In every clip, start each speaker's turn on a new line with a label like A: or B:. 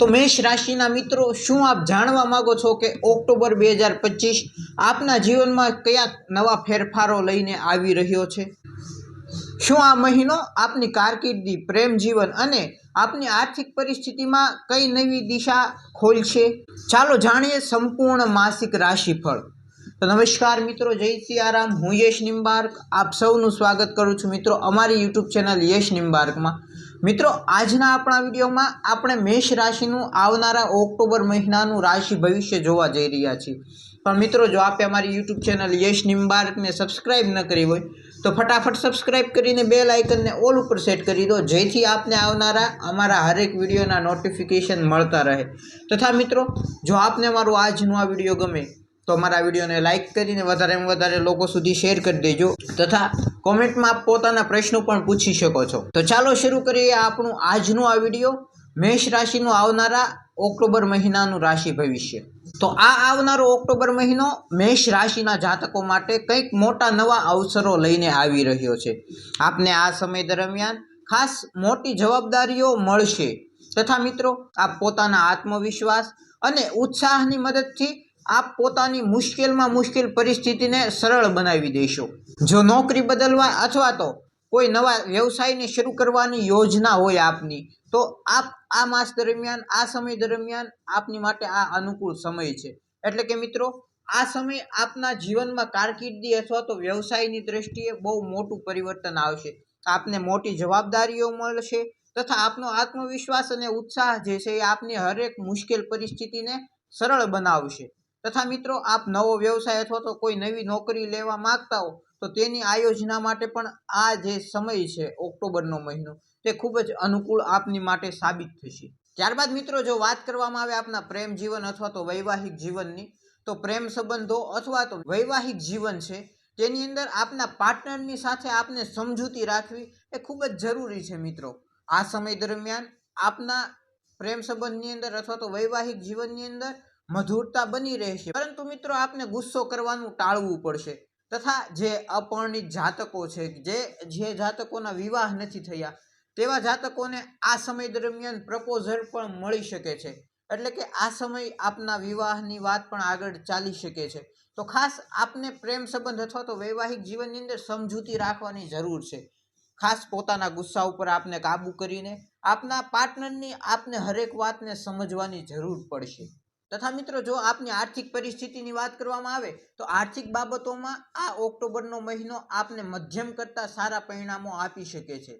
A: તો મેષ રાશિના મિત્રો, શું આપ જાણવા માગો છો કે ઓક્ટોબર બે હજાર પચીસ આપના જીવનમાં કયા નવા ફેરફારો લઈને આવી રહ્યો છે? શું આ મહિનો આપની કારકિર્દી, પ્રેમ જીવન અને આપની આર્થિક પરિસ્થિતિમાં કઈ નવી દિશા ખોલશે? ચાલો જાણીએ સંપૂર્ણ માસિક રાશિફળ. તો નમસ્કાર મિત્રો, જય સિયારામ. હું યશ નિમ્બાર્ક આપ સૌનું સ્વાગત કરું છું મિત્રો અમારી યુટ્યુબ ચેનલ યશ નિમ્બાર્કમાં મિત્રો, આજના આપણા વિડીયોમાં આપણે મેષ રાશિનું આવનારા ઓક્ટોબર મહિનાનું રાશિ ભવિષ્ય જોવા જઈ રહ્યા છીએ. પણ મિત્રો, જો આપે અમારી યુટ્યુબ ચેનલ યશ નિમ્બાર્કને સબસ્ક્રાઇબ ન કરી હોય, તો ફટાફટ સબસ્ક્રાઇબ કરીને બેલ આઇકનને ઓલ ઉપર સેટ કરી દો, જેથી આપને આવનારા અમારા હરેક વિડીયોના નોટિફિકેશન મળતા રહે. તથા મિત્રો, જો આપને અમારું આજનું આ વીડિયો ગમે તો અમારા વિડીયોને લાઇક કરીને વધારેમાં વધારે લોકો સુધી શેર કરી દેજો તથા કોમેન્ટમાં પોતાના પ્રશ્નો પણ પૂછી શકો છો. તો ચાલો શરૂ કરીએ આપણું આજનું આ વીડિયો. મેષ રાશિનું આવનારા ઓક્ટોબર મહિનાનું રાશિ ભવિષ્ય. તો આ આવનારો ઓક્ટોબર મહિનો મેષ રાશિના જાતકો માટે કંઈક મોટા નવા અવસરો લઈને આવી રહ્યો છે. આપને આ સમય દરમિયાન ખાસ મોટી જવાબદારીઓ મળશે. તથા મિત્રો, આપ પોતાના આત્મવિશ્વાસ અને ઉત્સાહની મદદથી આપ પોતાની મુશ્કેલમાં મુશ્કેલ પરિસ્થિતિને સરળ બનાવી દેશો. જો નોકરી બદલવા અથવા તો કોઈ નવા વ્યવસાયને શરૂ કરવાની યોજના હોય આપની, તો આપ આ માસ દરમિયાન, આ સમય દરમિયાન આપની માટે આ અનુકૂળ સમય છે. એટલે કે મિત્રો, આ સમય આપના જીવનમાં કારકિર્દી અથવા તો વ્યવસાયની દ્રષ્ટિએ બહુ મોટું પરિવર્તન આવશે. આપને મોટી જવાબદારીઓ મળશે તથા આપનો આત્મવિશ્વાસ અને ઉત્સાહ જે છે એ આપની હરેક મુશ્કેલ પરિસ્થિતિને સરળ બનાવશે. તથા મિત્રો, આપ નવો વ્યવસાય અથવા તો કોઈ નવી નોકરી લેવા માંગતા હો, તો તેની આયોજના માટે પણ આ જે સમય છે, ઓક્ટોબરનો મહિનો, તે ખૂબ જ અનુકૂળ આપની માટે સાબિત થશે. ત્યારબાદ મિત્રો, જો વાત કરવામાં આવે આપના પ્રેમ જીવન અથવા તો વૈવાહિક જીવનની, તો પ્રેમ સંબંધો અથવા તો વૈવાહિક જીવન છે, તેની અંદર આપના પાર્ટનરની સાથે આપને સમજૂતી રાખવી એ ખૂબ જ જરૂરી છે મિત્રો. આ સમય દરમિયાન આપના પ્રેમ સંબંધની અંદર અથવા તો વૈવાહિક જીવનની અંદર મધુરતા બની રહેશે પરંતુ મિત્રો, આપને ગુસ્સો કરવાનું ટાળવું પડશે. તથા જે અપરણિત જાતકો છે, જે જે જાતકોના વિવાહ નથી થયા, તેવા જાતકોને આ સમય દરમિયાન પ્રપોઝલ પણ મળી શકે છે. એટલે કે આ સમય આપના વિવાહની વાત પણ આગળ ચાલી શકે છે. તો ખાસ આપને પ્રેમ સંબંધ અથવા તો વૈવાહિક જીવનની અંદર સમજૂતી રાખવાની જરૂર છે. ખાસ પોતાના ગુસ્સા ઉપર આપને કાબૂ કરીને આપના પાર્ટનરની આપને હરેક વાતને સમજવાની જરૂર પડશે. તથા મિત્રો, જો આપની આર્થિક પરિસ્થિતિની વાત કરવામાં આવે, તો આર્થિક બાબતોમાં આ ઓક્ટોબરનો મહિનો આપને મધ્યમ કરતાં સારા પરિણામો આપી શકે છે.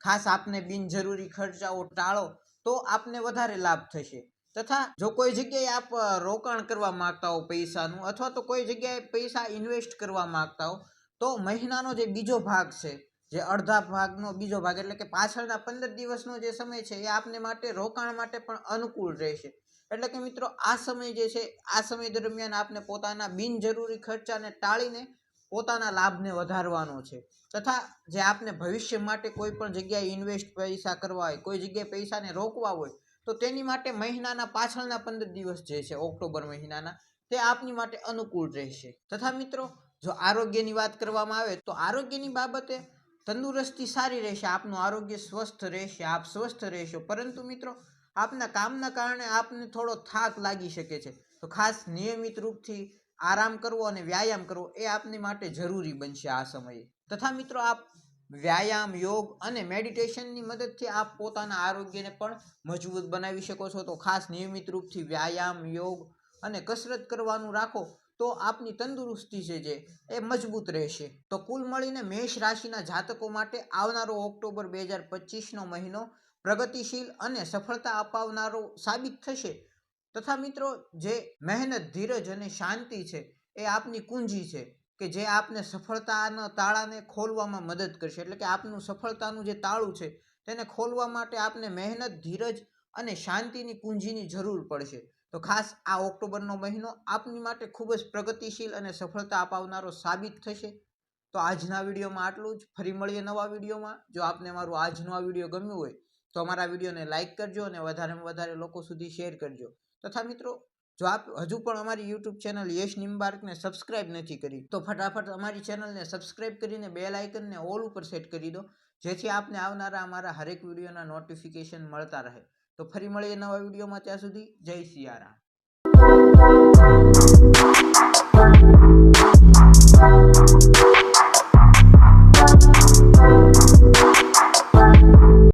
A: ખાસ આપને બિનજરૂરી ખર્ચાઓ ટાળો, તો આપને વધારે લાભ થશે. તથા જો કોઈ જગ્યાએ આપ રોકાણ કરવા માંગતા હો પૈસાનું, અથવા તો કોઈ જગ્યાએ પૈસા ઇન્વેસ્ટ કરવા માંગતા હો, તો મહિનાનો જે બીજો ભાગ છે જે અડધા ભાગનો બીજો ભાગ, એટલે કે પાછળના પંદર દિવસનો જે સમય છે, એ આપને માટે, રોકાણ માટે પણ અનુકૂળ રહેશે. એટલે કે મિત્રો, આ સમય જે છે, આ સમય દરમિયાન આપને પોતાના બિનજરૂરી ખર્ચાને ટાળીને પોતાના લાભને વધારવાનો છે. તથા જે આપને ભવિષ્ય માટે કોઈ પણ જગ્યાએ ઇન્વેસ્ટ પૈસા કરવા હોય, કોઈ જગ્યાએ પૈસાને રોકવા હોય, તો તેની માટે મહિનાના પાછળના પંદર દિવસ જે છે, ઓક્ટોબર મહિનાના, તે આપની માટે અનુકૂળ રહેશે. તથા મિત્રો, જો આરોગ્યની વાત કરવામાં આવે, તો આરોગ્યની બાબતે તંદુરસ્તી સારી રહેશે, આપનું આરોગ્ય સ્વસ્થ રહેશે, આપ સ્વસ્થ રહેશો. પરંતુ મિત્રો, આપના કામના કારણે આપને થોડો થાક લાગી શકે છે. તો ખાસ નિયમિત રૂપથી આરામ કરવો અને વ્યાયામ કરવો એ આપની માટે જરૂરી બનશે આ સમયે. તથા મિત્રો, આપ વ્યાયામ, યોગ અને મેડિટેશનની મદદથી આપ પોતાના આરોગ્યને પણ મજબૂત બનાવી શકો છો. તો ખાસ નિયમિત રૂપથી વ્યાયામ, યોગ અને કસરત કરવાનું રાખો. તો આપની તંદુરસ્તી છે જે એ મજબૂત રહેશે. તો કુલ મળીને મેષ રાશિના જાતકો માટે આવનારો ઓક્ટોબર બે હજાર પચીસનો મહિનો પ્રગતિશીલ અને સફળતા અપાવનારો સાબિત થશે. તથા મિત્રો, જે મહેનત, ધીરજ અને શાંતિ છે એ આપની કુંજી છે કે જે આપને સફળતાના તાળાને ખોલવામાં મદદ કરશે. એટલે કે આપનું સફળતાનું જે તાળું છે તેને ખોલવા માટે આપને મહેનત, ધીરજ અને શાંતિની કુંજીની જરૂર પડશે. તો ખાસ આ ઓક્ટોબરનો મહિનો આપની માટે ખૂબ જ પ્રગતિશીલ અને સફળતા અપાવનારો સાબિત થશે. તો આજના વિડીયોમાં આટલું જ. ફરી મળીએ નવા વિડીયોમાં. જો આપને મારું આજનો આ વીડિયો ગમ્યું હોય, તો અમારા વિડીયોને લાઇક કરજો અને વધારેમાં વધારે લોકો સુધી શેર કરજો. તથા મિત્રો, જો આપ હજુ પણ અમારી યુટ્યુબ ચેનલ યશ નિમ્બાર્કને સબસ્ક્રાઇબ નથી કરી, તો ફટાફટ અમારી ચેનલને સબસ્ક્રાઇબ કરીને બેલ આઇકનને ઓલ ઉપર સેટ કરી દો, જેથી આપને આવનારા અમારા હરેક વિડીયોના નોટિફિકેશન મળતા રહે. તો ફરી મળીએ નવા વિડીયોમાં ત્યાં સુધી જય સિયારામ.